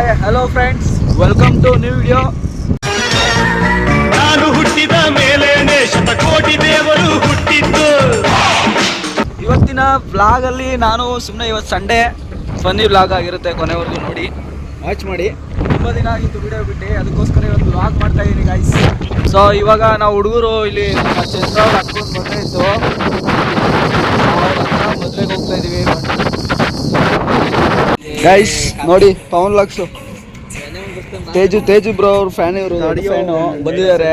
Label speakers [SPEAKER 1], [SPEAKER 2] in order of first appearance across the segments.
[SPEAKER 1] Hi hello friends welcome to new video
[SPEAKER 2] ನಾನು ಹುಟ್ಟಿದ ಮೇಲೆ ಶತಕೋಟಿ ದೇವರು ಹುಟ್ಟಿದ್ದು.
[SPEAKER 1] ಇವತ್ತಿನ ಬ್ಲಾಗ್ ಅಲ್ಲಿ ನಾನು ಸುಮ್ಮನೆ ಇವತ್ತು ಸಂಡೇ ಫನ್ನಿ ವ್ಲಾಗ್ ಆಗಿರುತ್ತೆ ಕೊನೆವರೆಗೂ ನೋಡಿ. ವಾಚ್ ಮಾಡಿ. ತುಂಬ ದಿನ ಆಗಿತ್ತು ವಿಡಿಯೋ ಬಿಟ್ಟು ಅದಕ್ಕೋಸ್ಕರ ಇವತ್ತು ಬ್ಲಾಗ್ ಮಾಡ್ತಾ ಇದ್ದೀನಿ ಗಾಯ್ಸ್ ಸೊ ಇವಾಗ ನಾವು ಹುಡುಗರು ಇಲ್ಲಿ ಚಂದ್ರ ಹಾಕೊಂಡು ಬರ್ತಾ ಇತ್ತು. ಗೈಸ್ ನೋಡಿ. ಪವನ್ ಲಕ್ಸ್. ತೇಜು ತೇಜು ಬ್ರೋ ಅವ್ರ ಫ್ಯಾನ್ ಇವರು ಫ್ಯಾನು ಬಂದಿದ್ದಾರೆ.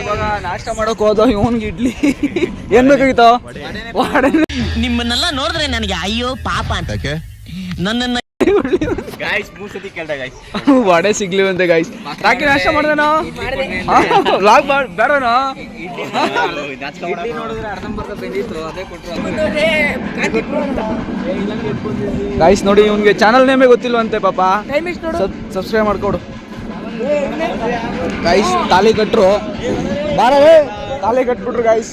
[SPEAKER 1] ಇವಾಗ ನಾಷ್ಟ ಮಾಡೋಕ್ ಹೋದ ಇವನ್ಗೆ ಇಡ್ಲಿ. ಏನ್ ಬೇಕಾಗಿತ್ತು?
[SPEAKER 3] ನಿಮ್ಮನ್ನೆಲ್ಲ ನೋಡಿದ್ರೆ ನನಗೆ ಅಯ್ಯೋ ಪಾಪ ಅಂತ. ನನ್ನನ್ನ
[SPEAKER 2] ಗಾಯ್ಸ್ ಮೂರ್ ಸತಿ ಕೇಳ್ದ ಗಾಯ್ಸ್
[SPEAKER 1] ವಡೆ ಸಿಗ್ಲಿವಂತೆ ಗೈಸ್ ರಾಕಿ ನಾಷ್ಟ ಮಾಡ್ದೇನೋ? ಲಾಗ್ ಬೇಡನೋ? ಗಾಯ್ಸ್ ನೋಡಿ ಇವ್ನಿಗೆ ಚಾನಲ್ ನೇಮೇ ಗೊತ್ತಿಲ್ವಂತೆ ಪಾಪ. ಸಬ್ಸ್ಕ್ರೈಬ್ ಮಾಡ್ಕೊಡು. ಗಾಯ್ಸ್ ತಾಲಿ ಕಟ್ರು. ಬಾರವೇ ತಾಲಿ ಕಟ್ಬಿಟ್ರು ಗಾಯ್ಸ್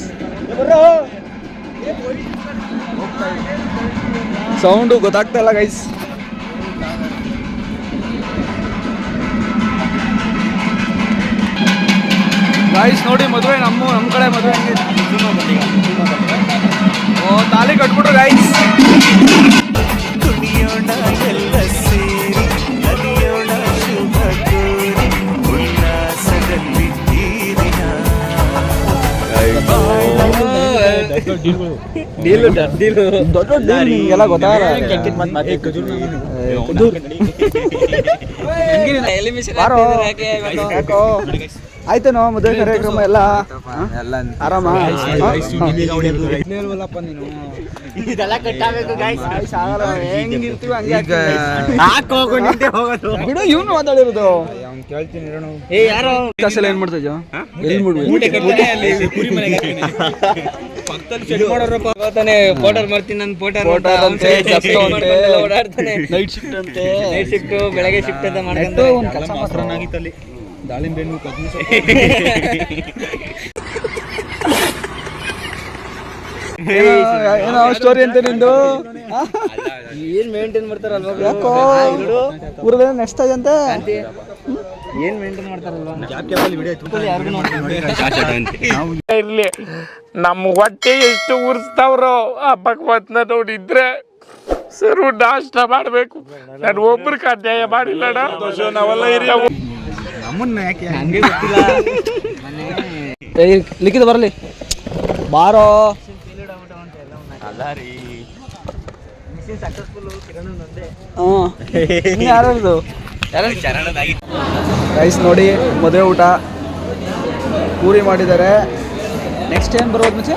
[SPEAKER 1] ಸೌಂಡು ಗೊತ್ತಾಗ್ತಾ ಇಲ್ಲ ಗೈಸ್ ಗಾಯ್ಸ್ ನೋಡಿ ಮದುವೆ ನಮ್ಮ ನಮ್ಮ ಕಡೆ ಮದುವೆ ಓ ತಾಲಿ ಕಟ್ಬಿಟ್ರು ಗಾಯ್ಸ್
[SPEAKER 2] ಕುಣಿಯೋಣ ಎಲ್ಲ ಸೇರಿ ಕಲಿಯೋಣ ಶುಭ ಕೋರಿ ಉಲ್ಲಾಸದಲ್ಲಿ ತೀರಿನ
[SPEAKER 1] ಡೀಲು ಡೀಲು ದೊಡ್ಡ ಡೀಲ್ ನಿಂಗೆಲ್ಲ ಗೊತ್ತಾಗಲ್ಲ. ಬಾರೋ. ಯಾಕೋ? ಆಯ್ತೇನೋ ಮದುವೆ ಕಾರ್ಯಕ್ರಮ ಎಲ್ಲ ಆರಾಮ. ಬಿಡು ಇವ್ನು ಮಾತಾಡಿರೋದು. ಏ ಯಾರೋ? ಕಾಸೆಲ್ಲ ಏನ್ ಮಾಡ್ತಾ ಇದ್ಯೋ ಎಲ್ಲಿ ನೈಟ್ ಶಿಫ್ಟ್ ಅಂತೆ.
[SPEAKER 4] ನೈಟ್ ಶಿಫ್ಟ್ ಬೆಳಗ್ಗೆ ಶಿಫ್ಟ್ ಅಂತ ಮಾಡ್ಕೊಂಡು
[SPEAKER 1] ಒಂದ್ ಕೆಲಸ ಮಾತ್ರ ದಾಳಿಂಬೆ ಹಣ್ಣು ಕದ್ಮಿ ಏನೋ- ಸ್ಟೋರಿ ಅಂತ ನಿಂದು?
[SPEAKER 4] ಏನ್ ಮೇಂಟೈನ್ ಮಾಡ್ತಾರಲ್ವಾ?
[SPEAKER 1] ಯಾಕೋ ಊರದ ನೆಕ್ಸ್ಟ್ ಅಂತೆ
[SPEAKER 4] ಏನ್ ಮೇಂಟೈನ್ ಮಾಡ್ತಾರಲ್ವಾ
[SPEAKER 5] ಇರ್ಲಿ ನಮ್ಮ ಹೊಟ್ಟೆ ಎಷ್ಟು ಉರ್ಸ್ತಾವ್ರೋ ಆ ನೋಡಿದ್ರೆ ಸರ್ ನಾಷ್ಟ ಮಾಡ್ಬೇಕು ನಾನು ಒಬ್ರಿಗೆ ಅನ್ಯಾಯ ಮಾಡಿಲ್ಲಣ್ಣ ನಾವೆಲ್ಲ
[SPEAKER 4] ಹಂಗೆ ಗೊತ್ತಿಲ್ಲ.
[SPEAKER 1] ಲಿಖಿತ ಬರಲಿ. ಬಾರೋ. ರೈಸ್ ನೋಡಿ ಮದುವೆ ಊಟ ಪೂರಿ ಮಾಡಿದ್ದಾರೆ. ನೆಕ್ಸ್ಟ್ ಏನ್ ಬರೋದು ಮುಂಚೆ?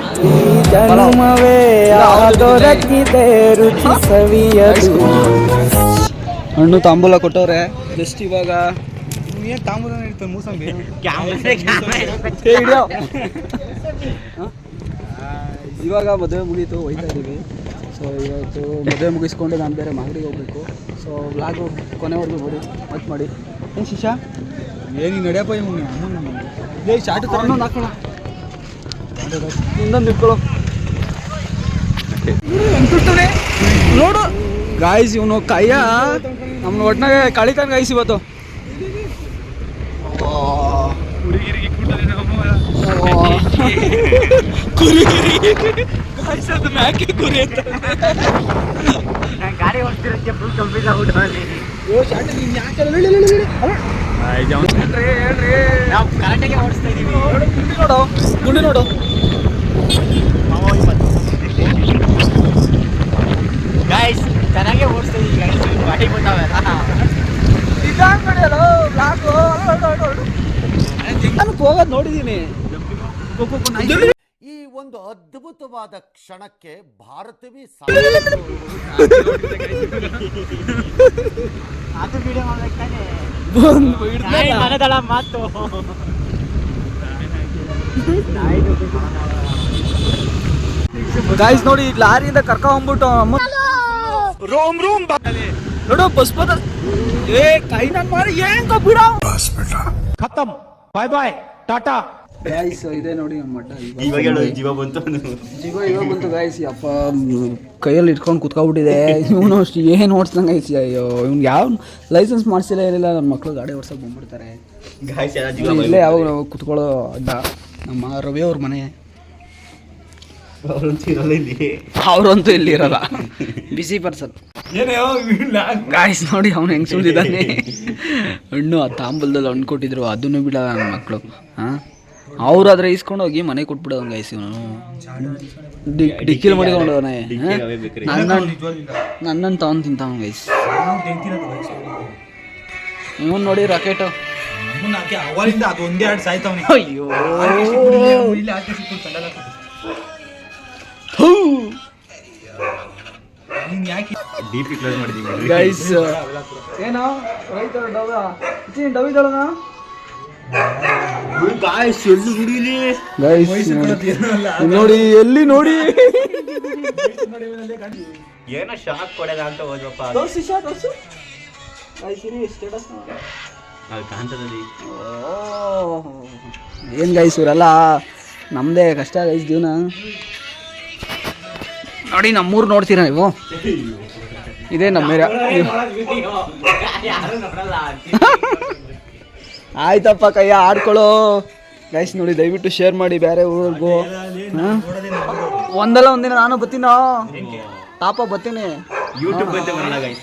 [SPEAKER 1] ಹಣ್ಣು ತಾಂಬೂಲ ಕೊಟ್ಟವ್ರೆ. ಜಸ್ಟ್ ಇವಾಗ ಏ, ಹಿಡ್ಯೋ. ಹ? ಇವಾಗ ಮದುವೆ ಮುಗೀತು ಹೋಯ್ತಾ ಇದ್ದೀವಿ. ಸೊ ಇವತ್ತು ಮದುವೆ ಮುಗಿಸ್ಕೊಂಡು ನಾನು ಬೇರೆ ಮಾಗಡಿಗೆ ಹೋಗ್ಬೇಕು. ಸೊ ವ್ಲಾಗು ಕೊನೆವರೆಗೂ ನೋಡಿ ವಾಚ್ ಮಾಡಿ. ಏನು ಶಿಶಾ ಏನು ನಡೆಯಪ್ಪ ಲೇ ಶಾರ್ಟ್ ಇನ್ನೊಂದು ಹಾಕೋಣ. ಇನ್ನೊಂದು ಇಟ್ಕೊಳ್ಳೋ. ನೋಡು. ಗಾಯ್ಸ್ ಇವನು ಕೈಯ ನಮ್ಮ ಒಟ್ನಾಗೆ ಕಳಿತಾನೆ ಗಾಯಿಸಿ ಇವತ್ತು. ಕುರಿ. ಗಾಯ್ಸ್ ಅದು ಮ್ಯಾಕೆ ಕುರಿ ಅಂತ.
[SPEAKER 4] ಗಾಡಿ ಓಡಿಸ್ತಿರೋಕ್ಕೆ ಫುಲ್ ಕಂಪ್ಲೀಟ್ ಆಗ್ಬಿಟ್ಟು
[SPEAKER 1] ಓ ಶಾರ್ಟ್ ನೀನು ಯಾಕೆ ಹೇಳಿ ಹೇಳಿ ಹೇಳಿ ಹೇಳ್ರಿ ಹೇಳ್ರಿ.
[SPEAKER 4] ನಾವು ಕರೆಕ್ಟಾಗಿ ಓಡಿಸ್ತಾ ಇದೀವಿ.
[SPEAKER 1] ನೋಡು ಗುಂಡಿ ನೋಡು. ಗುಂಡಿ ನೋಡು.
[SPEAKER 4] ಗಾಯ್ಸ್ ಚೆನ್ನಾಗೇ ಓಡಿಸ್ತಾ ಇದೀವಿ ಗಾಯ್ಸ್ ಗಾಡಿ ಬಂದಾವೆಲ್ಲ
[SPEAKER 1] ನಿಧಾನ ನಡೆಯಲ್ಲ ಬ್ಲಾಕು. ನಾನು ಹೋಗೋದು ನೋಡಿದ್ದೀನಿ
[SPEAKER 6] ಅದ್ಭುತವಾದ ಕ್ಷಣಕ್ಕೆ ಭಾರತವೇ
[SPEAKER 4] ಮಾತು.
[SPEAKER 1] ಗಾಯ್ಸ್ ನೋಡಿ ಈಗ ಲಾರಿಯಿಂದ ಕರ್ಕೊಂಡ್ಬಿಟ್ಟು ಅಮ್ಮ
[SPEAKER 2] ರೋಮ್ ರೋಮ್
[SPEAKER 1] ನೋಡು ಬಸ್ ಬದ ಏ ಕೈ ನನ್ ಮಾರಿ ಏನ್ ಬಿಡ.
[SPEAKER 2] ಖತಮ್. ಬಾಯ್ ಬಾಯ್ ಟಾಟಾ
[SPEAKER 1] ಗಾಯ್ಸ್ ಇದೆ ನೋಡಿ ನಮ್ಮ ಮಠ
[SPEAKER 4] ಇವಾಗ ಹೇಳು ಜೀವ ಬಂತು
[SPEAKER 1] ಜೀವ ಇವಾಗ ಬಂತು ಗಾಯ್ಸ್ ಅಪ್ಪ ಕೈಯಲ್ಲಿ ಇಟ್ಕೊಂಡು ಕುತ್ಕೊಬಿಟ್ಟಿದೆ. ಇವನು ಅಷ್ಟು ಏನು ಓಡಿಸ್ದಂಗೆ ಐಸಿ ಅಯ್ಯೋ. ಇವ್ನು ಯಾವ ಲೈಸೆನ್ಸ್ ಮಾಡಿಸಿಲ್ಲ ಇರಲಿಲ್ಲ ನನ್ನ ಮಕ್ಕಳು ಗಾಡಿ ಓಡ್ಸೋಕೆ ಬಂದ್ಬಿಡ್ತಾರೆ.
[SPEAKER 4] ಗಾಯ್ಸ್
[SPEAKER 1] ಇಲ್ಲೇ ಯಾವಾಗ ನಾವು ಕುತ್ಕೊಳ್ಳೋ ಅಡ್ಡ. ನಮ್ಮ ರವಿ ಅವ್ರ ಮನೆ.
[SPEAKER 4] ಅವ್ರಂತೂ ಇರಲ್ಲ ಇಲ್ಲಿ.
[SPEAKER 1] ಅವ್ರಂತೂ ಇಲ್ಲಿ ಇರಲ್ಲ. ಬಿಸಿ ಪರ್ಸನ್ ಗಾಯ್ಸ್ ನೋಡಿ ಅವ್ನು ಹೆಂಗೆ ಸುಳಿದಾನೆ ಹಣ್ಣು ಆ ತಾಂಬಲ್ದಲ್ಲಿ ಹಣ್ಣು ಕೊಟ್ಟಿದ್ರು ಅದನ್ನು ಬಿಡಲ್ಲ ನನ್ನ ಮಕ್ಕಳು ಹಾಂ? ಅವ್ರಾದ್ರೆ ಇಸ್ಕೊಂಡು ಹೋಗಿ ಮನೆ ಕೊಟ್ಬಿಡೋದು ಗಾಯ್ಸ್ ಇವನು. ಡಿಕ್ಕಿಲ್ ಮಾಡಿಕೊಂಡವನೇ ನನ್ನನ್ನು ತಗೊಂಡು ತಿಂತಾವ ಗೈಸ್ ಇವನ್ ನೋಡಿ ರಾಕೆಟ್
[SPEAKER 7] ಅವರಿಂದ ಅದು ಒಂದೇ ಆಡ್ ಸಾಯ್ತಾವನಿ.
[SPEAKER 1] ಅಯ್ಯೋ.
[SPEAKER 7] ಇಲ್ಲಿ ಆಕೆ
[SPEAKER 4] ಕ್ಲೋಸ್ ಮಾಡಿದೀವಿ.
[SPEAKER 1] ಗೈಸ್ ಏನೋ ರೈತ ಡವ ಡವಿದಳನ?
[SPEAKER 4] ಗಾಯ್ಸ್ ಎಲ್ಲಿ ಗುಡಿಲಿ
[SPEAKER 1] ಗೈಸ್ ನೋಡಿ. ಎಲ್ಲಿ ನೋಡಿ?
[SPEAKER 4] ಏನೋ ಶಾಕ್ ಕೊಡದ ಅಂತ ಹೋದ್ವಪ್ಪ.
[SPEAKER 1] ತೋರ್ಸಿ ಶಾ ತೋರ್ಸು. ಸ್ಟೇಟಸ್
[SPEAKER 4] ಅದು ಕಾಂತದಲ್ಲಿ.
[SPEAKER 1] ಏನು ಗೈಸ್ ಇವರೆಲ್ಲ? ನಮ್ಮದೇ ಕಷ್ಟ ಗೈಸ್ ಜೀವನ. ನೋಡಿ ನಮ್ಮೂರು ನೋಡ್ತೀರಾ ನೀವು? ಇದೇ ನಮ್ಮ ಏರಿಯಾ ಆಯ್ತಪ್ಪ ಕೈಯ ಆಡ್ಕೊಳ್ಳೋ. ಗೈಸ್ ನೋಡಿ ದಯವಿಟ್ಟು ಶೇರ್ ಮಾಡಿ ಬೇರೆ ಊರಿಗೂ ಒಂದಲ್ಲ ಒಂದಿನ ನಾನು ಬರ್ತೀನೋ. ಪಾಪ ಬತ್ತೀನಿ
[SPEAKER 4] ಯೂಟ್ಯೂಬ್ ಅಂತ ಬರಲ್ಲ ಗೈಸ್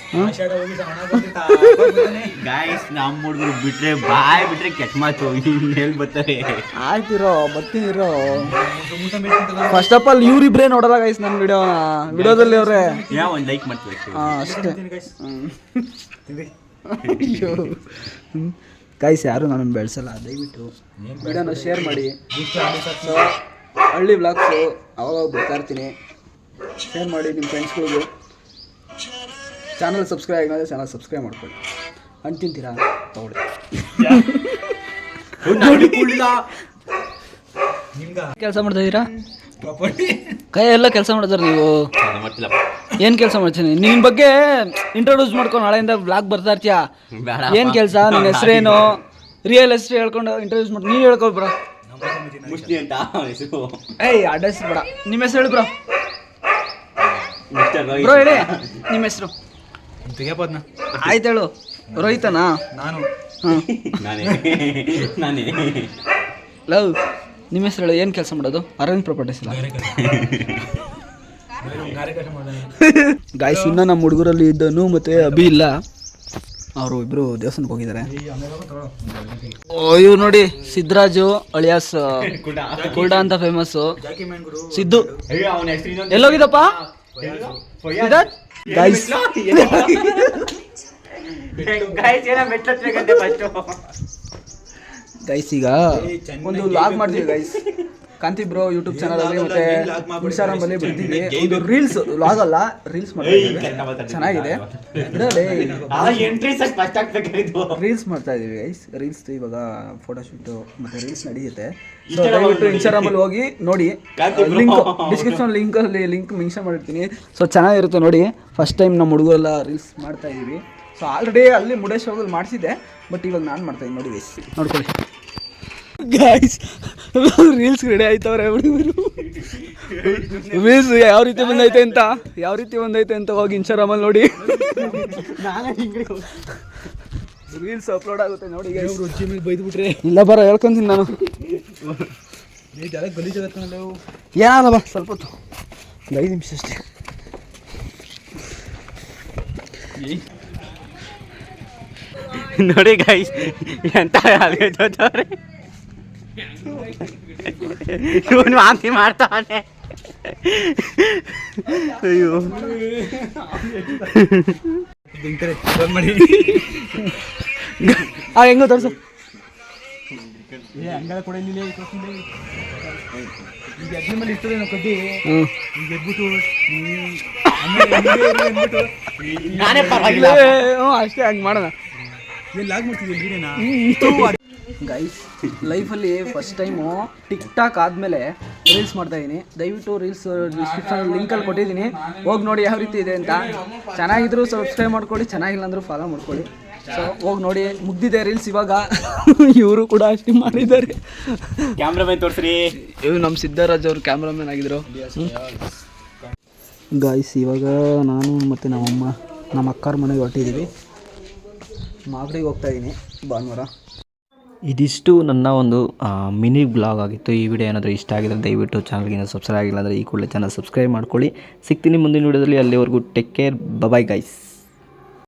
[SPEAKER 4] ಗಾಯ್ಸ್ ನಮ್ಮ ಹುಡುಗರು ಬಿಟ್ರೆ ಬಾಯ್ ಬಿಟ್ರೆ ಕೆಟ್ಟ ಮಾತು. ಮೇಲ್ ಬರ್ತಾರೆ?
[SPEAKER 1] ಆಯ್ತಿರೋ ಬರ್ತೀನಿರೋ ಫಸ್ಟ್ ಆಫ್ ಆಲ್ ಇವ್ರಿಬ್ರೇ ನೋಡಲ್ಲ ಗೈಸ್ ನನ್ನ ವಿಡಿಯೋ ವಿಡಿಯೋದಲ್ಲಿ ಅವ್ರೆ.
[SPEAKER 4] ಒಂದು ಲೈಕ್ ಮಾಡ್ತೀವಿ
[SPEAKER 1] ಹಾಂ ಅಷ್ಟೇ. ಗೈಸ್ ಯಾರು ನನ್ನನ್ನು ಬೆಳೆಸಲ್ಲ. ದಯವಿಟ್ಟು ವಿಡಿಯೋನ ಶೇರ್ ಮಾಡಿ. ಸೊ ಹಳ್ಳಿ ಬ್ಲಾಗ್ಸು ಅವಾಗ ಬರ್ತಾ ಇರ್ತೀನಿ. ಶೇರ್ ಮಾಡಿ ನಿಮ್ಮ ಫ್ರೆಂಡ್ಸ್ಗಳಿಗೂ ಚಾನಲ್ ಸಬ್ಸ್ಕ್ರೈಬ್ ಆಗಿಲ್ಲ ಚಾನಲ್ ಸಬ್ಸ್ಕ್ರೈಬ್ ಮಾಡ್ಕೊಳ್ಳಿ. ಹಣ್ಣು ತಿಂತೀರಾ ತಗೊಳ್ಳಿ ಕೆಲಸ ಮಾಡ್ತಾ ಇದ್ದೀರಾ ಕೈ ಎಲ್ಲ ಕೆಲಸ ಮಾಡ್ತಾರ ನೀವು? ಏನು ಕೆಲಸ ಮಾಡ್ತೀನಿ ನಿನ್ ಬಗ್ಗೆ ಇಂಟ್ರೊಡ್ಯೂಸ್ ಮಾಡ್ಕೊಂಡು ನಾಳೆಯಿಂದ ಬ್ಲಾಗ್ ಬರ್ತಾ ಇರ್ತೀಯ? ಏನ್ ಕೆಲಸ? ನಿನ್ನ ಹೆಸರೇನು? ರಿಯಲ್ ಹೆಸರು ಹೇಳ್ಕೊಂಡು ಇಂಟ್ರೊಡ್ಯೂಸ್ ಮಾಡಿ ನೀನು ಹೇಳ್ಕೊ ಬ್ರೋ.
[SPEAKER 4] ಮುಷ್ಟಿ ಅಂತ
[SPEAKER 1] ಏಯ್ ಅಡ್ರೆಸ್ ಬೇಡ. ನಿಮ್ಮ ಹೆಸರು ಹೇಳಿ ಬ್ರೋ. ಬ್ರೋ ಹೇಳಿ. ನಿಮ್ಮ ಹೆಸರು? ಆಯ್ತು ಹೇಳು. ರೋಹಿತನಾ?
[SPEAKER 7] ನಾನು.
[SPEAKER 1] ಹಾಂ.
[SPEAKER 4] ನಾನೇ. ನಾನೇ.
[SPEAKER 1] ಲವ್. ನಿಮ್ಮ ಹೆಸರು ಹೇಳು. ಏನು ಕೆಲಸ ಮಾಡೋದು? ಅರವಿಂದ್ ಪ್ರಾಪರ್ಟೀಸ್ ಇಲ್ಲ ಗಾಯ್ಸ್ ಇನ್ನ ನಮ್ಮ ಹುಡುಗರಲ್ಲಿ ಇದ್ದನು ಮತ್ತೆ ಅಭಿ ಇಲ್ಲ. ಅವರು ಇಬ್ರು ದೇವಸ್ಥಾನಕ್ಕೆ ಹೋಗಿದ್ದಾರೆ. ಇವ್ರು ನೋಡಿ ಸಿದ್ದರಾಜು ಅಳಿಯಾಸ್ ಕುಲ್ಡ ಅಂತ ಫೇಮಸ್ಸು ಸಿದ್ದು. ಎಲ್ಲೋಗಿದಪ್ಪ ಗಾಯ್ಸ್ ಗೈಸ್
[SPEAKER 4] ಗಾಯ್ಸ್
[SPEAKER 1] ಈಗ ಒಂದು ಲಾಗ್ ಮಾಡ್ತೀವಿ ಗೈಸ್ ಕಾಂತಿ ಬ್ರೋ ಯೂಟ್ಯೂಬ್ ಚಾನಲ್ ಅಲ್ಲಿ ಮತ್ತೆ ಇನ್ಸ್ಟಾಗ್ರಾಮ್ ಅಲ್ಲಿ ಬಿಡ್ತೀನಿ ಒಂದು ರೀಲ್ಸ್ ಲಾಗ್ ಅಲ್ಲ ರೀಲ್ಸ್ ಚೆನ್ನಾಗಿದೆ. ರೀಲ್ಸ್ ಮಾಡ್ತಾ ಇದೀವಿ ಗೈಸ್ ರೀಲ್ಸ್ ಇವಾಗ ಫೋಟೋಶೂಟ್ ಮತ್ತೆ ರೀಲ್ಸ್ ನಡೆಯುತ್ತೆ. ಸೊ ದಯವಿಟ್ಟು ಇನ್ಸ್ಟಾಗ್ರಾಮ್ ಅಲ್ಲಿ ಹೋಗಿ ನೋಡಿ. ಲಿಂಕ್ ಡಿಸ್ಕ್ರಿಪ್ಷನ್ ಲಿಂಕ್ ಅಲ್ಲಿ ಲಿಂಕ್ ಮೆನ್ಷನ್ ಮಾಡಿರ್ತೀನಿ. ಸೊ ಚೆನ್ನಾಗಿರುತ್ತೆ ನೋಡಿ. ಫಸ್ಟ್ ಟೈಮ್ ನಮ್ಮ ಹುಡುಗರೆಲ್ಲ ರೀಲ್ಸ್ ಮಾಡ್ತಾ ಇದೀವಿ ಸೊ ಆಲ್ರೆಡಿ ಅಲ್ಲಿ ಮುಡೇಶ್ವರದಲ್ಲಿ ಮಾಡಿಸಿದ್ದೆ ಬಟ್ ಇವಾಗ ನಾನು ಮಾಡ್ತಾ ಇದ್ದೀನಿ. ನೋಡಿ ನೋಡ್ಕೊಳ್ಳಿ. ಗಾಯ್ಸ್ ರೀಲ್ಸ್ ರೆಡಿ ಆಯ್ತವ್ರೆ ಹುಡುಗರು. ರೀಲ್ಸ್ ಯಾವ ರೀತಿ ಬಂದೈತೆ ಅಂತ? ಯಾವ ರೀತಿ ಬಂದೈತೆ ಅಂತ ಹೋಗಿ ಇನ್ಸ್ಟಾಗ್ರಾಮಲ್ಲಿ ನೋಡಿ. ರೀಲ್ಸ್ ಅಪ್ಲೋಡ್ ಆಗುತ್ತೆ ನೋಡಿ ರುಚಿ ಮೇಲೆ ಬೈದ್ಬಿಟ್ರೆ. ಇಲ್ಲ ಬರ ಹೇಳ್ಕೊಂತೀನಿ ನಾನು. ಏನಾಗಲ್ಲ ಬಾ ಸ್ವಲ್ಪ ಹೊತ್ತು. ಒಂದು ಐದು ನಿಮಿಷ ಅಷ್ಟೇ.
[SPEAKER 4] ನೋಡಿ ಗೈಸ್ ಎಂತ ಅಲ್ಗೈತವ್ರೆ ಇವನು ವಾಂತಿ ಮಾಡ್ತಾವನೆ ಅಯ್ಯೋ.
[SPEAKER 1] ಆ ಹೆಂಗೋ ತೋರ್ಸು.
[SPEAKER 4] ನಾನೇ ಪರವಾಗಿಲ್ಲ.
[SPEAKER 1] ಹ್ಞೂ ಅಷ್ಟೇ ಹಂಗೆ ಮಾಡೋಣ. ಗೈಸ್ ಲೈಫಲ್ಲಿ ಫಸ್ಟ್ ಟೈಮು ಟಿಕ್ ಟಾಕ್ ಆದಮೇಲೆ ರೀಲ್ಸ್ ಮಾಡ್ತಾ ಇದ್ದೀನಿ ದಯವಿಟ್ಟು ರೀಲ್ಸ್ ಡಿಸ್ಕ್ರಿಪ್ಷನ್ ಲಿಂಕಲ್ಲಿ ಕೊಟ್ಟಿದ್ದೀನಿ. ಹೋಗಿ ನೋಡಿ ಯಾವ ರೀತಿ ಇದೆ ಅಂತ. ಚೆನ್ನಾಗಿದ್ರು ಸಬ್ಸ್ಕ್ರೈಬ್ ಮಾಡ್ಕೊಳ್ಳಿ ಚೆನ್ನಾಗಿಲ್ಲ ಅಂದರೂ ಫಾಲೋ ಮಾಡ್ಕೊಳ್ಳಿ. ಸೊ ಹೋಗಿ ನೋಡಿ ಮುಗ್ದಿದೆ ರೀಲ್ಸ್ ಇವಾಗ. ಇವರು ಕೂಡ ಅಷ್ಟು ಮಾಡಿದ್ದಾರೆ.
[SPEAKER 4] ಕ್ಯಾಮ್ರಾಮನ್ ತೋರಿಸ್ರಿ.
[SPEAKER 1] ಇವರು ನಮ್ಮ ಸಿದ್ದರಾಜ್ ಅವರು ಕ್ಯಾಮ್ರಾಮನ್ ಆಗಿದ್ರು. ಗಾಯ್ಸ್ ಇವಾಗ ನಾನು ಮತ್ತು ನಮ್ಮಮ್ಮ ನಮ್ಮ ಅಕ್ಕಾರ ಮನೆಗೆ ಹೊರಟಿದ್ದೀವಿ ಮಾಗಡಿಗೆ ಹೋಗ್ತಾ ಇದ್ದೀನಿ ಭಾನುವಾರ.
[SPEAKER 8] ಇದಿಷ್ಟು ನನ್ನ ಒಂದು ಮಿನಿ ಬ್ಲಾಗ್ ಆಗಿತ್ತು. ಈ ವಿಡಿಯೋ ಏನಾದರೂ ಇಷ್ಟ ಆಗಿದ್ರೆ ದಯವಿಟ್ಟು ಚಾನಲ್ಗೆ ಸಬ್ಸ್ಕ್ರೈಬ್ ಆಗಿಲ್ಲ ಅಂದರೆ ಈ ಕೂಡಲೇ ಚಾನಲ್ ಸಬ್ಸ್ಕ್ರೈಬ್ ಮಾಡ್ಕೊಳ್ಳಿ. ಸಿಗ್ತೀನಿ ಮುಂದಿನ ವಿಡಿಯೋದಲ್ಲಿ. ಅಲ್ಲಿವರೆಗೂ ಟೇಕ್ ಕೇರ್ ಬಬಾಯ್ ಗೈಸ್